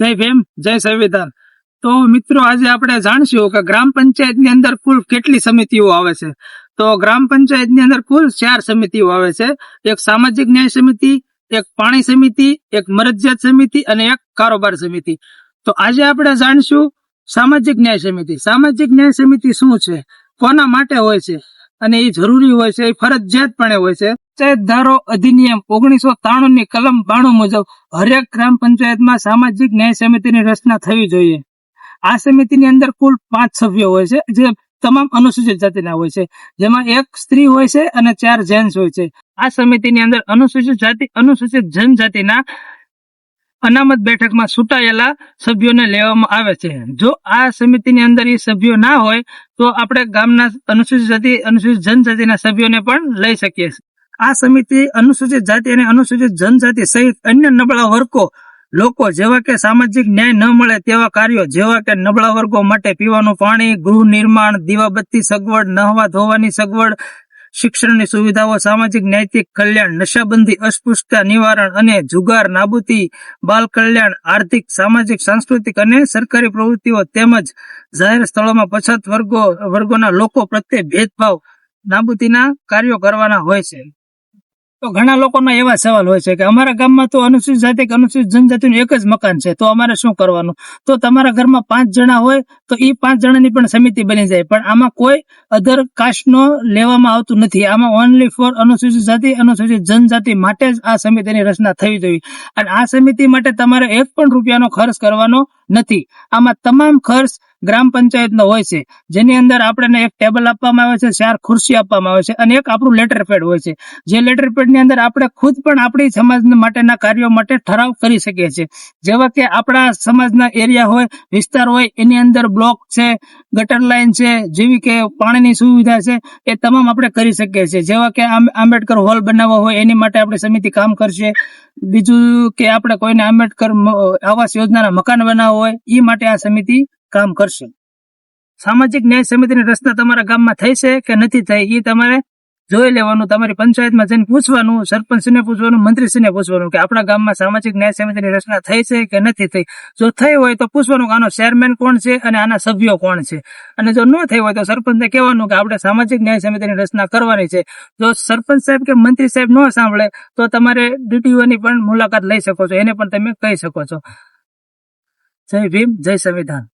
જય ભીમ, જય સંવિધાન. તો મિત્રો, આજે આપણે જાણશું કે ગ્રામ પંચાયતની અંદર કુલ કેટલી સમિતિઓ આવે છે. તો ગ્રામ પંચાયતની અંદર કુલ ચાર સમિતિઓ આવે છે. એક સામાજિક ન્યાય સમિતિ, એક પાણી સમિતિ, એક મરજિયાત સમિતિ અને એક કારોબાર સમિતિ. તો આજે આપણે જાણશું સામાજિક ન્યાય સમિતિ. સામાજિક ન્યાય સમિતિ શું છે? કોના માટે હોય છે? અને એ જરૂરી હોય છે, એ ફરજિયાતપણે હોય છે. પંચાયત અધિનિયમ ઓગણીસો ત્રાણું ની કલમ બાણું મુજબ હરેક ગ્રામ પંચાયતમાં સામાજિક ન્યાય સમિતિની રચના થવી જોઈએ. આ સમિતિની અંદર કુલ પાંચ સભ્યો હોય છે, જે તમામ અનુસૂચિત જાતિના હોય છે. જેમાં એક સ્ત્રી હોય છે અને ચાર જેન્ટ્સ હોય છે. આ સમિતિની અંદર અનુસૂચિત જાતિ, અનુસૂચિત જનજાતિના અનામત બેઠકમાં સુટાયેલા સભ્યોને લેવામાં આવે છે. જો આ સમિતિની અંદર એ સભ્યો ના હોય, તો આપણે ગામના અનુસૂચિત જાતિ, અનુસૂચિત જનજાતિના સભ્યોને પણ લઈ શકીએ આ સમિતિ અનુસૂચિત જાતિ અને અનુસૂચિત જનજાતિ સહિત અન્ય નબળા વર્ગો, લોકો જેવા કે સામાજિક ન્યાય ન મળે તેવા કાર્યો, જેવા કે નબળા વર્ગો માટે પીવાનું પાણી, ગૃહ નિર્માણ, દીવાબત્તી સગવડ, નહવા ધોવાની સગવડ શિક્ષણની સુવિધાઓ, સામાજિક, નૈતિક કલ્યાણ, નશાબંધી, અસ્પૃશ્યતા નિવારણ અને જુગાર, નાબૂદી, બાલ કલ્યાણ, આર્થિક, સામાજિક, સાંસ્કૃતિક અને સરકારી પ્રવૃત્તિઓ તેમજ જાહેર સ્થળોમાં પછાત વર્ગો, વર્ગોના લોકો પ્રત્યે ભેદભાવ, નાબૂદીના કાર્યો કરવાના હોય છે. તો ઘણા લોકોના એવા સવાલ હોય છે કે અમારા ગામમાં તો અનુસૂચિત જાતિ કે અનુસૂચિત જનજાતિનું એક જ મકાન છે, તો અમારે શું કરવાનું? તો તમારા ઘરમાં પાંચ જણા હોય, તો એ પાંચ જણાની પણ સમિતિ બની જાય. પણ આમાં કોઈ અધર કાસ્ટનો લેવામાં આવતું નથી. આમાં ઓનલી ફોર અનુસૂચિત જાતિ, અનુસૂચિત જનજાતિ માટે જ આ સમિતિની રચના થવી જોઈએ. અને આ સમિતિ માટે તમારે એક પણ રૂપિયાનો ખર્ચ કરવાનો નથી. આમાં તમામ ખર્ચ ગ્રામ પંચાયતનો હોય છે. જેની અંદર આપણને એક ટેબલ આપવામાં આવે છે, ચાર ખુરશી આપવામાં આવે છે અને એક આપણું લેટર પેડ હોય છે. જે લેટર પેડની અંદર આપણે ખુદ પણ આપણી સમાજ માટેના કાર્યો માટે ઠરાવ કરી શકીએ છીએ. જેવા કે આપણા સમાજના એરિયા હોય, વિસ્તાર હોય, એની અંદર બ્લોક છે ગટર લાઇન છે, જેવી કે પાણીની સુવિધા છે, એ તમામ આપણે કરી શકીએ છીએ. જેવા કે આંબેડકર હોલ બનાવવો હોય, એની માટે આપણે સમિતિ કામ કરશે. બીજું કે આપણે કોઈને આંબેડકર આવાસ યોજનાના મકાન બનાવવા હોય એ માટે આ સમિતિ કામ કરશે. સામાજિક ન્યાય સમિતિની રચના તમારા ગામમાં થઈ છે કે નથી થઈ એ તમારે જોઈ લેવાનું, તમારી પંચાયતમાં જઈને પૂછવાનું, સરપંચને પૂછવાનું, મંત્રીશ્રીને પૂછવાનું કે આપણા ગામમાં સામાજિક ન્યાય સમિતિની રચના થઈ છે કે નથી થઈ. જો થઈ હોય તો પૂછવાનું કે આનો ચેરમેન કોણ છે અને આના સભ્યો કોણ છે. અને જો ન થઈ હોય તો સરપંચને કહેવાનું કે આપણે સામાજિક ન્યાય સમિતિની રચના કરવાની છે. જો સરપંચ સાહેબ કે મંત્રી સાહેબ ન સાંભળે તો તમારે ડીટીઓની પણ મુલાકાત લઈ શકો છો, એને પણ તમે કહી શકો છો. જય ભીમ જય સંવિધાન.